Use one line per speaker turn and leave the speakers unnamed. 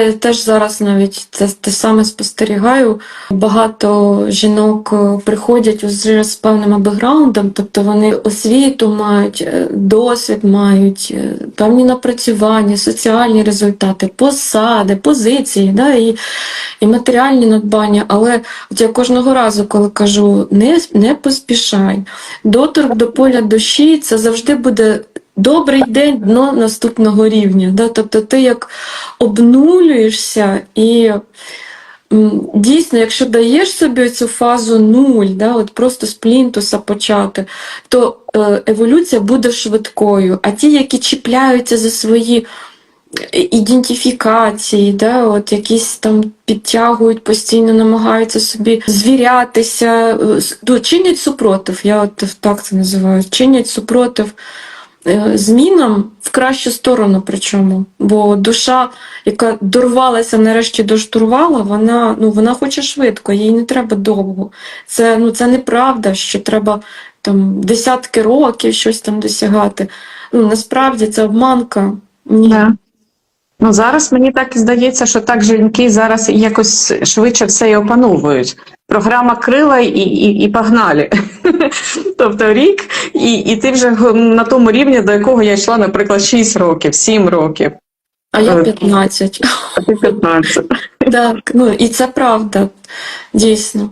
Я теж зараз навіть це те саме спостерігаю. Багато жінок е, приходять вже з певним бекграундом, тобто вони освіту мають, е, досвід мають, е, певні напрацювання, соціальні результати, посади, позиції, да, і, і матеріальні надбання. Але от я кожного разу, коли кажу, не, не поспішай, доторк до поля душі це завжди буде. Добрий день дно наступного рівня. Да? Тобто ти як обнулюєшся і дійсно, якщо даєш собі цю фазу нуль, да, от просто з плінтуса почати, то е, еволюція буде швидкою. А ті, які чіпляються за свої ідентифікації, да, от якісь там підтягують, постійно намагаються собі звірятися, е, ну, чинять супротив, я от так це називаю, чинять супротив е, змінам в кращу сторону, причому. Бо душа, яка дорвалася нарешті до штурвала, вона, ну, вона хоче швидко, їй не треба довго. Це, ну, це неправда, що треба там, десятки років щось там досягати. Ну, насправді це обманка. Ні.
Да. Ну, зараз мені так і здається, що так жінки зараз якось швидше все і опановують. Програма крила і, і, і погнали. тобто рік, і, і ти вже на тому рівні, до якого я йшла, наприклад, 6 років, 7 років,
А я
Е,
15.
а ти 15.
Так, ну і це правда, дійсно.